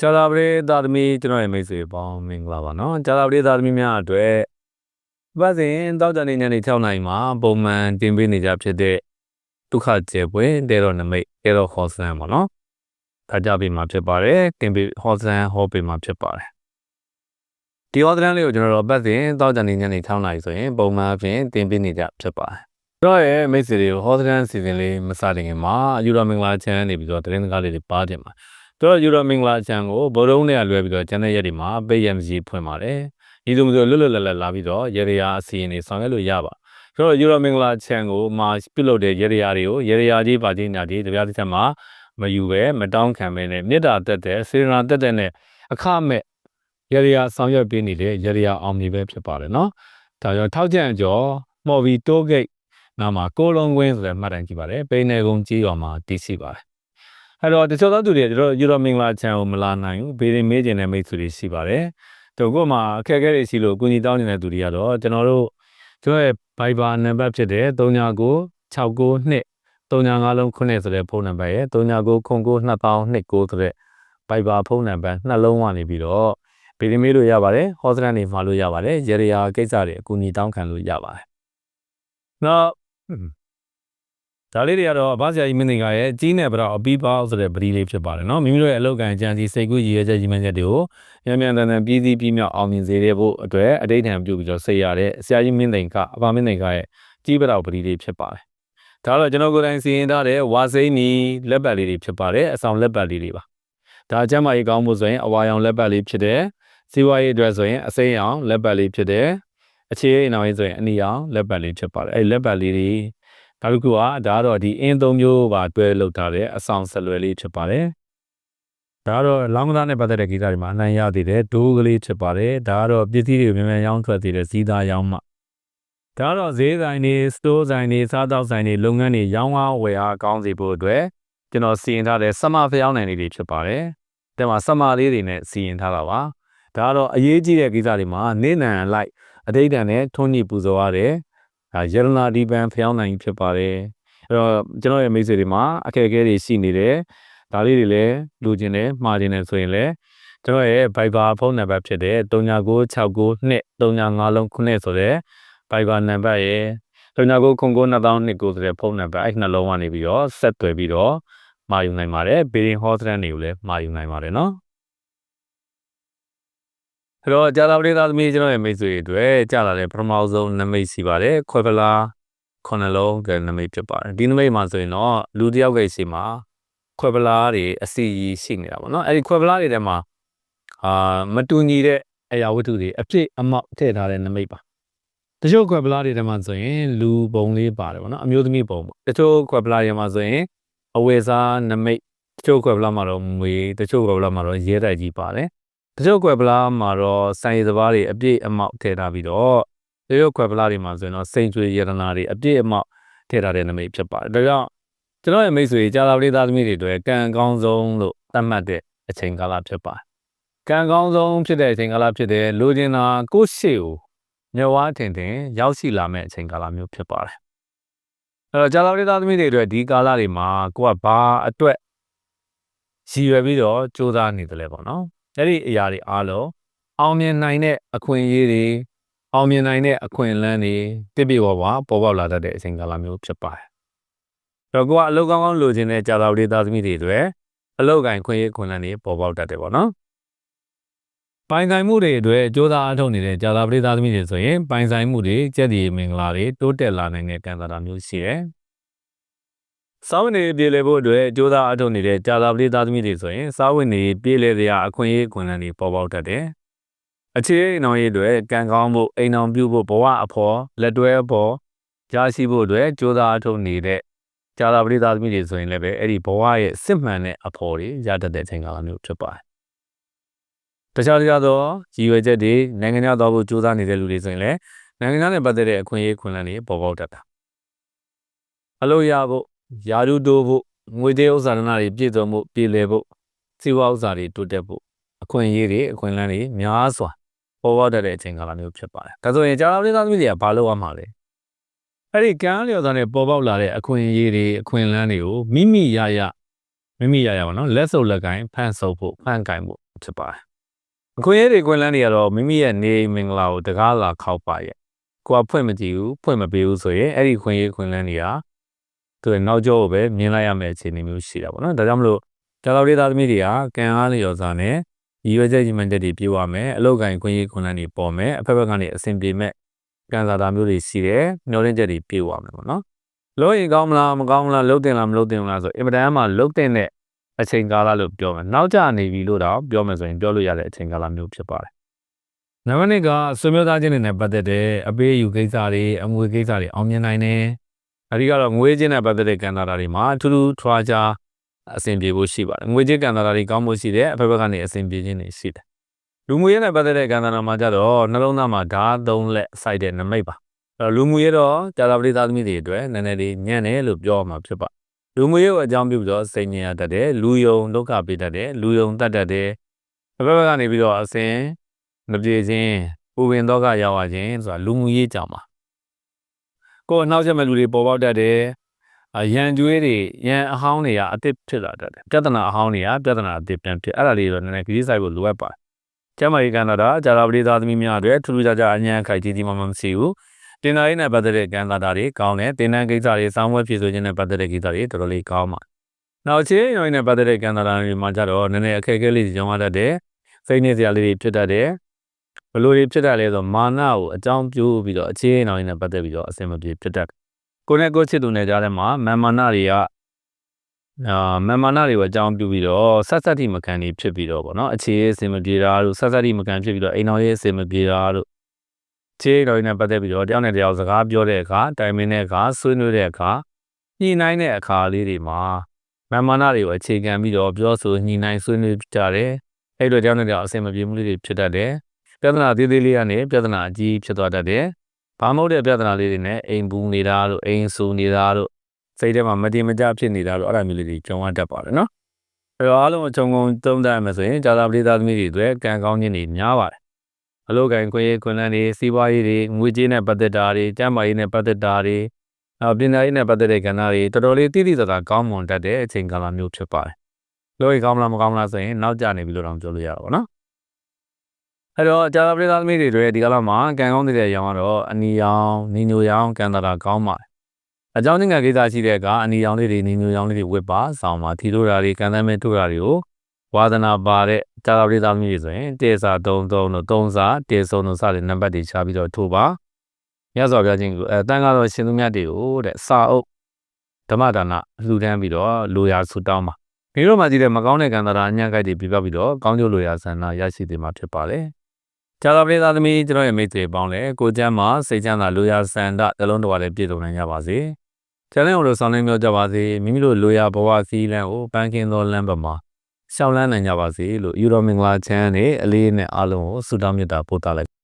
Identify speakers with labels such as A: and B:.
A: ကျာလာပရိသတ်သမီးကျွန်တော်ရဲ့မိတ်ဆွေပေါင်းမင်္ဂလာပါနော်ကျာလာပရိသတ်သမီးများအတွက်ပတ်စဉ်တောက်ကြနေညနေ6နာရီမှာပုံမှန်တင်ပေးနေကြဖြစ်တဲ့ဒုက္ခကျေပွင့်တဲတော်နမိတ်တဲတော်ဟောဆန်ပါနော်ဒါကြပေးမှာဖြစ်ပါတယ်တင်ပေးဟောဆန်ဟောပေးမှာဖြစ်ပါတယ်ဒီဟောဒရန်လေးကိုကျွန်တော်တို့ပတ်စဉ်တောက်ကြနေညနေ6နာရီဆိုရင်ပုံမှန်အပြင်တင်ပေးနေကြဖြစ်ပါတယ်ကျွန်တော်ရဲ့မိတ်ဆွေတွေကိုဟောဒရန်စီစဉ်လေးမစတင်ခင်မှာယူရမင်္ဂလာချမ်းနေပြီးတော့သတင်းစကားလေးတွေပါတင်ပါ တို့ယူရိုမင်္ဂလာချန်ကိုဗိုလ်တုံးတွေကလွဲပြီးတော့ကျန်တဲ့ရက်တွေမှာပိတ်ရမစီဖွင့်ပါတယ်။ဒီလိုမျိုးလွတ်လွတ်လပ်လပ်လာပြီးတော့ရေရရာအစီအရင်တွေဆောင်ရွက်လို့ရပါ။ဆိုတော့ယူရိုမင်္ဂလာချန်ကိုမှာပြုလုပ်တဲ့ရေရရာတွေကိုရေရရာကြီးပါချင်းညာကြီးတပြားတစ်ချက်မှာမယူပဲမတောင်းခံပဲနဲ့မေတ္တာတက်တဲ့စေရနာတက်တဲ့နဲ့အခမဲ့ရေရရာဆောင်ရွက်ပေးနေတဲ့ရေရရာအောင်မြင်ပဲဖြစ်ပါတယ်နော်။ဒါကြောင့်ထောက်ကြံကျော်မော်ဘီတိုးဂိတ်နာမှာကိုလုံးကွင်းဆိုတဲ့မှတ်တိုင်ကြည့်ပါတယ်။ပိန်းနေကုန်းကြီးရွာမှာတည်ရှိပါတယ် အဲ့တော့တချို့သောသူတွေကျွန်တော်ယူရိုမင်္ဂလာချန်ကိုမလာနိုင်ဘူးဘေးရင်မေးကျင်တဲ့မိတ်ဆွေတွေရှိပါတယ်တို့ကမှအခက်အခဲတွေရှိလို့အကူအညီတောင်းနေတဲ့သူတွေကတော့ကျွန်တော်တို့ကျွန်တော်ရဲ့ Viber နံပါတ်ဖြစ်တဲ့39 692 35လုံး9ဆိုတဲ့ဖုန်းနံပါတ်ရဲ့39 09 2029ဆိုတဲ့ Viber ဖုန်းနံပါတ်နှလုံးကနေပြီးတော့ဗီဒီမေးလို့ရပါတယ်ဟောစတန်နေမှာလို့ရပါတယ်ရေရရာကိစ္စတွေအကူအညီတောင်းခံလို့ရပါတယ်နောက် ဒါလေးတွေကတော့အဘဆရာကြီးမင်းသင်္ကာရဲ့ကြီးနဲ့ဗတော့အပီးပေါဆိုတဲ့ပရီလေးဖြစ်ပါတယ်နော်မိမိတို့ရဲ့အလောက်ကန်ကြံစီစိတ်ကူးရည်ရွယ်ချက်ကြီးမှန်းချက်တွေကိုရမြန်တန်တန်ပြည်စည်းပြီးမြောက်အောင်မြင်စေတဲ့ဖို့အတွက်အတိတ်ထံပြုပြီးတော့စိတ်ရတဲ့ဆရာကြီးမင်းသင်္ကာအဘမင်းသင်္ကာရဲ့ကြီးဗတော့ပရီလေးဖြစ်ပါတယ်ဒါတော့ကျွန်တော်ကိုယ်တိုင်စီရင်ထားတဲ့ဝါစိမ့်နီလက်ပတ်လေးတွေဖြစ်ပါတယ်အဆောင်လက်ပတ်လေးတွေပါဒါအကျမ်းမာရေးကောင်းမှုဆိုရင်အဝါရောင်လက်ပတ်လေးဖြစ်တယ်စီးပွားရေးအတွက်ဆိုရင်အစိမ်းရောင်လက်ပတ်လေးဖြစ်တယ်အခြေအနေအောင်ရေးဆိုရင်အနီရောင်လက်ပတ်လေးဖြစ်ပါတယ်အဲ့လက်ပတ်လေးတွေ နောက်တစ်ခုကဒါကတော့ဒီအင်းသုံးမျိုးပါတွဲလောက်ထားတဲ့အဆောင်ဆက်လွယ်လေးဖြစ်ပါတယ်ဒါကတော့လောင်းကစားနဲ့ပတ်သက်တဲ့ဂီတတွေမှာအနိုင်ရသေးတဲ့ဒိုးကလေးဖြစ်ပါတယ်ဒါကတော့ပစ္စည်းတွေကိုမြန်မြန်ရောင်းထွက်သေးတဲ့စီးသားရောင်းမှဒါကတော့ဈေးဆိုင်တွေစတိုးဆိုင်တွေစားတောက်ဆိုင်တွေလုပ်ငန်းတွေရောင်းအားဝယ်အားကောင်းစေဖို့အတွက်ကျွန်တော်စီရင်ထားတဲ့ဆမဖျောင်းနိုင်လေးတွေဖြစ်ပါတယ်။ဒါမှာဆမလေးတွေနဲ့စီရင်ထားတာပါ။ဒါကတော့အရေးကြီးတဲ့ကိစ္စတွေမှာနေနံလိုက်အတိတ်တန်နဲ့ထွန်းညှိပူဇော်ရတဲ့ ဒါရတနာဒီပန်ဖျောင်းနိုင်ဖြစ်ပါတယ်အဲ့တော့ကျွန်တော်ရဲ့မိတ်ဆွေတွေမှာအခက်အခဲတွေရှိနေတယ်ဒါလေးတွေလည်းလူကျင်တယ်မှားကျင်တယ်ဆိုရင်လည်းကျွန်တော်ရဲ့ Viber ဖုန်းနံပါတ်ဖြစ်တဲ့3969 235လုံး9ဆိုတဲ့ Viber နံပါတ်ရဲ့39992000ဆိုတဲ့ဖုန်းနံပါတ်အဲ့နှလုံးကနေပြီးတော့ဆက်သွယ်ပြီးတော့မှာယူနိုင်ပါတယ်ဘေရင်ဟောစတန်တွေကိုလည်းမှာယူနိုင်ပါတယ်နော် အဲ့တော့ကြာလာပရိသတ်သမီးကျွန်တော်ရဲ့မိတ်ဆွေတွေအတွက်ကြာလာတဲ့ပထမဆုံးနမိတ်စီပါတယ်ခွဲပလာခုနှလုံးကနမိတ်ဖြစ်ပါတယ်ဒီနမိတ်မှာဆိုရင်တော့လူတယောက်ရဲ့စီမှာခွဲပလာတွေအစီကြီးရှိနေတာပေါ့နော်အဲ့ဒီခွဲပလာတွေထဲမှာအာမတူညီတဲ့အရာဝတ္ထုတွေအပြည့်အမောက်ထည့်ထားတဲ့နမိတ်ပါတချို့ခွဲပလာတွေထဲမှာဆိုရင်လူပုံလေးပါတယ်ပေါ့နော်အမျိုးသမီးပုံပေါ့တချို့ခွဲပလာတွေမှာဆိုရင်အဝေစားနမိတ်တချို့ခွဲပလာမှာတော့ငွေတချို့ခွဲပလာမှာတော့ရဲတိုက်ကြီးပါတယ် တချို့ကွယ်ပလားမှာတော့စိုင်စပားတွေအပြည့်အမောက်ထည့်ထားပြီးတော့တချို့ကွယ်ပလားတွေမှာဆိုရင်တော့စိန်ကျွေရတနာတွေအပြည့်အမောက်ထည့်ထားတဲ့နမိတ်ဖြစ်ပါတယ်ဒါကြောင့်ကျွန်တော်ရဲ့မိတ်ဆွေကြာလာပရိသတ်သမီးတွေအတွက်ကံကောင်းဆုံးလို့သတ်မှတ်တဲ့အချိန်ကာလဖြစ်ပါတယ်ကံကောင်းဆုံးဖြစ်တဲ့အချိန်ကာလဖြစ်တဲ့လူကျင်တာကိုယ့်ရှေ့ကိုမျက်ဝါးထင်ထင်ရောက်ရှိလာမယ့်အချိန်ကာလမျိုးဖြစ်ပါတယ်အဲ့တော့ကြာလာပရိသတ်သမီးတွေအတွက်ဒီကာလတွေမှာကိုကဘာအတွက်ရည်ရွယ်ပြီးတော့စူးစမ်းနေတယ်လဲပေါ့နော် အဲ့ဒီအရာတွေအားလုံးအောင်မြင်နိုင်တဲ့အခွင့်အရေးတွေအောင်မြင်နိုင်တဲ့အခွင့်အလမ်းတွေပြပြပေါ်ပါပေါ်ပေါက်လာတတ်တဲ့အချိန်ကာလမျိုးဖြစ်ပါတယ်။တော့ကိုကအလုပ်ကောင်းကောင်းလိုချင်တဲ့ကြာတော်ဒေတာသမီးတွေတွေအလုပ်ကင်ခွင့်ရေးခွင့်လန်းတွေပေါ်ပေါက်တတ်တယ်ပေါ့နော်။ပိုင်ဆိုင်မှုတွေအတွက်စ조사အထုတ်နေတဲ့ကြာတော်ဒေတာသမီးတွေဆိုရင်ပိုင်ဆိုင်မှုတွေကြက်ဒီမင်္ဂလာတွေတိုးတက်လာနိုင်တဲ့ကံစားတာမျိုးရှိတယ်။ စားဝင်နေပြည်လဲဖို့အတွက်ကြိုးစားအထုတ်နေတဲ့ကြာသာပလေးသားသမီးတွေဆိုရင်စားဝင်နေပြည်လဲတဲ့အခွင့်အရေးအခွင့်အလမ်းတွေပေါ်ပေါက်တတ်တယ်။အခြေအိမ်အောင်ရေးတွေကံကောင်းဖို့အိမ်အောင်ပြုဖို့ဘဝအဖို့လက်တွဲဖို့ကြားရှိဖို့အတွက်ကြိုးစားအထုတ်နေတဲ့ကြာသာပလေးသားသမီးတွေဆိုရင်လည်းပဲအဲ့ဒီဘဝရဲ့စစ်မှန်တဲ့အဖို့တွေရတတ်တဲ့အချိန်ကာလမျိုးဖြစ်ပါတယ်။တခြားတခြားသောရည်ရွယ်ချက်တွေနိုင်ငံခြားသွားဖို့ကြိုးစားနေတဲ့လူတွေဆိုရင်လည်းနိုင်ငံခြားနဲ့ပတ်သက်တဲ့အခွင့်အရေးအခွင့်အလမ်းတွေပေါ်ပေါက်တတ်တာ။အလို့ရဖို့ ယာရုတိုးဖို့ငွေသေးဥစ္စာဒနာတွေပြည့်စုံမှုပြည်လည်ဖို့စီးပွားဥစ္စာတွေတိုးတက်ဖို့အခွင့်အရေးတွေအခွင့်အလမ်းတွေများစွာပေါ်ပေါက်တတ်တဲ့အချိန်ကာလမျိုးဖြစ်ပါတယ်။ဒါဆိုရင်ကြာလာပြည်သားသမီးတွေကဘာလုပ်ရမှာလဲ။အဲ့ဒီကံလျော်စွာနဲ့ပေါ်ပေါက်လာတဲ့အခွင့်အရေးတွေအခွင့်အလမ်းတွေကိုမိမိရရမိမိရရပါနော်လက်စုပ်လက်ကင်ဖန်ဆုပ်ဖို့ဖန်ကင်ဖို့ဖြစ်ပါတယ်အခွင့်အရေးတွေခွင့်လန်းတွေကတော့မိမိရဲ့နေအိမ်မင်္ဂလာကိုတကားလာခောက်ပါရဲ့ကိုကဖွင့်မကြည့်ဘူးဖွင့်မပေးဘူးဆိုရင်အဲ့ဒီခွင့်ရေးခွင့်လန်းတွေက သူရဲ့နောက်ကျောကိုပဲမြင်လိုက်ရမယ့်အခြေအနေမျိုးရှိတာပေါ့နော်ဒါကြောင့်မလို့ကျော်တော်လေးသားသမီးတွေကကံအားလျော်စွာနဲ့ရည်ရွယ်ချက်ကြီးမှန်ချက်တွေပြေဝမယ်အလောက်ကိုင်ခွင့်ရေးခွင့်လန်းတွေပေါ်မယ်အဖက်ဖက်ကနေအဆင်ပြေမဲ့ကံစားတာမျိုးတွေရှိတယ်မျောလင့်ချက်တွေပြေဝမယ်ပေါ့နော်လို့ရင်ကောင်းမလားမကောင်းဘူးလားလှုပ်တင်လားမလှုပ်တင်ဘူးလားဆိုအင်မတန်မှလှုပ်တင်တဲ့အချိန်ကာလလို့ပြောမယ်နောက်ကျနေပြီလို့တော့ပြောမယ်ဆိုရင်ပြောလို့ရတဲ့အချိန်ကာလမျိုးဖြစ်ပါတယ်နံပါတ်1ကဆွေမျိုးသားချင်းတွေနဲ့ပတ်သက်တဲ့အပေးအယူကိစ္စတွေအငွေကိစ္စတွေအောင်မြင်နိုင်တယ် အဲဒီကတော့ငွေချင်းနဲ့ပတ်သက်တဲ့ကံတာတာတွေမှာထူးထူးထွားခြားအဆင်ပြေဖို့ရှိပါတယ်ငွေချင်းကံတာတာတွေကောင်းဖို့ရှိတယ်အဖက်ဖက်ကနေအဆင်ပြေခြင်းတွေရှိတယ်လူမှုရေးနဲ့ပတ်သက်တဲ့ကံတာတာမှာကြတော့နှလုံးသားမှာဓာတ်သုံးလက်စိုက်တဲ့နမိတ်ပါအဲ့တော့လူမှုရေးတော့ကြာသာပရိသသမီးတွေအတွက်နည်းနည်းလေးညံ့တယ်လို့ပြောရမှာဖြစ်ပါလူမှုရေးကိုအကြောင်းပြုပြီးတော့စိတ်ညစ်ရတတ်တယ်လူယုံဒုက္ခပေးတတ်တယ်လူယုံတတ်တတ်တယ်အဖက်ဖက်ကနေပြီးတော့အစင်မပြေခြင်းပူပင်တော့ကရောက်ရခြင်းဆိုတာလူမှုရေးကြောင့်ပါ ကိုယ်အနှောက်အယှက်မဲ့လူတွေပေါ်ပေါက်တတ်တယ်အရန်ကျွေးတွေရန်အဟောင်းတွေကအစ်စ်ဖြစ်လာတတ်တယ်ပြဿနာအဟောင်းတွေကပြဿနာအစ်စ်ပြန်ဖြစ်အဲ့ဒါလေးတော့နည်းနည်းခရီးဆိုင်ဖို့လိုအပ်ပါတယ်ကျမကြီးကန္တာတာဂျာလာပရိသသမီးများအတွက်ထူးထူးခြားခြားအញ្ញံခိုက်ကြီးကြီးမှမမရှိဘူးတင်တာရေးနဲ့ပတ်သက်တဲ့ကံတာတာတွေကောင်းတယ်တင်တန်းကိစ္စတွေစောင်းဝဲဖြစ်ဆိုခြင်းနဲ့ပတ်သက်တဲ့ကိစ္စတွေတော်တော်လေးကောင်းပါနောက်ချင်းရောင်းနဲ့ပတ်သက်တဲ့ကံတာတာတွေမှာကြတော့နည်းနည်းအခက်အခဲလေးကြောင်းရတတ်တယ်စိတ်နေစရာလေးတွေဖြစ်တတ်တယ် ဘလို့တွေဖြစ်တတ်လဲဆိုမာနကိုအကြောင်းပြုပြီးတော့အခြေအနေနဲ့ပတ်သက်ပြီးတော့အဆင်မပြေဖြစ်တတ်ကိုနဲ့ကိုချစ်သူနဲ့ကြားထဲမှာမန်မာနတွေကအာမန်မာနတွေကိုအကြောင်းပြုပြီးတော့ဆက်ဆက်တိမကန်နေဖြစ်ပြီးတော့ဗောနော်အခြေအဆင်မပြေတာတို့ဆက်ဆက်တိမကန်ဖြစ်ပြီးတော့အိမ်တော်ရဲ့အဆင်မပြေတာတို့ခြေတော်နဲ့ပတ်သက်ပြီးတော့တယောက်နဲ့တယောက်စကားပြောတဲ့အခါတိုင်ပင်တဲ့အခါဆွေးနွေးတဲ့အခါညှိနှိုင်းတဲ့အခါလေးတွေမှာမန်မာနတွေကိုအခြေခံပြီးတော့ပြောဆိုညှိနှိုင်းဆွေးနွေးကြတယ်အဲ့လိုတယောက်နဲ့တယောက်အဆင်မပြေမှုလေးတွေဖြစ်တတ်တယ် ပြဿနာသေးသေးလေးကနေပြဿနာအကြီးဖြစ်သွားတတ်တယ်ဘာမဟုတ်တဲ့ပြဿနာလေးတွေနဲ့အိမ်ပူနေတာတို့အိမ်ဆူနေတာတို့စိတ်ထဲမှာမတည်မကြဖြစ်နေတာတို့အဲ့ဒါမျိုးလေးတွေကြုံရတတ်ပါတယ်နော်အဲ့တော့အားလုံးအချုံငုံသုံးသပ်ရမယ်ဆိုရင်ဂျာတာပရိသသမီးတွေအတွက်ကံကောင်းခြင်းတွေများပါတယ်အလုပ်ကိုင်ခွင့်ရေးခွင့်လန်းတွေစီးပွားရေးတွေငွေကြေးနဲ့ပတ်သက်တာတွေကျန်းမာရေးနဲ့ပတ်သက်တာတွေအပညာရေးနဲ့ပတ်သက်တဲ့ကဏ္ဍတွေတော်တော်လေးတိတိကျကျကောင်းမွန်တတ်တဲ့အချိန်ကာလမျိုးဖြစ်ပါတယ်လို့ရင်ကောင်းမလားမကောင်းမလားဆိုရင်နောက်ကျနေပြီလို့တော့ပြောလို့ရတာပေါ့နော် အဲ့တော့ဂျာတာပရိသသမီးတွေတွေဒီကာလမှာကံကောင်းတဲ့ရောင်ကတော့အနီရောင်နီညိုရောင်ကံတာတာကောင်းပါတယ်အကြောင်းငယ်ကိစ္စရှိတဲ့အခါအနီရောင်လေးတွေနီညိုရောင်လေးတွေဝစ်ပါဆောင်ပါထီတို့ဓာတွေကံသမ်းမဲ့တို့ဓာတွေကိုဝါသနာပါတဲ့ကြာတော်လေးသားသမီးတွေဆိုရင်တေစာ3 3တို့3စာတေဆုံးတို့စတဲ့နံပါတ်တွေချပြီးတော့ထိုးပါမြတ်စွာဘုရားရှင်ကအဲတန်ခါတော်ရှင်သူမြတ်တွေကိုတဲ့စာအုပ်ဓမ္မဒါနလှူဒန်းပြီးတော့လိုရာဆူတောင်းပါမိတို့မှကြည့်တဲ့မကောင်းတဲ့ကံတာအညံ့ကြိုက်တွေပြပြပြီးတော့ကောင်းကျိုးလိုရာဆန္ဒရရှိသေးမှာဖြစ်ပါလေ ကြာတော်လေးသားသမီးကျွန်တော်ရဲ့မိတ်ဆွေပေါင်းလဲကိုကျမ်းမှာစိတ်ချမ်းသာလိုရာဆန္ဒတလုံးတော်လည်းပြည့်စုံနိုင်ကြပါစေကျန်တဲ့အောင်လို့ဆောင်းနေမျိုးကြပါစေမိမိတို့လိုရာဘဝစီးလန်းကိုပန်းကင်းသောလမ်းဘက်မှာရှောင်းလန်းနိုင်ကြပါစေလို့ယူတော်မင်္ဂလာချမ်းနဲ့အလေးနဲ့အားလုံးကိုဆုတောင်းမေတ္တာပို့သလိုက်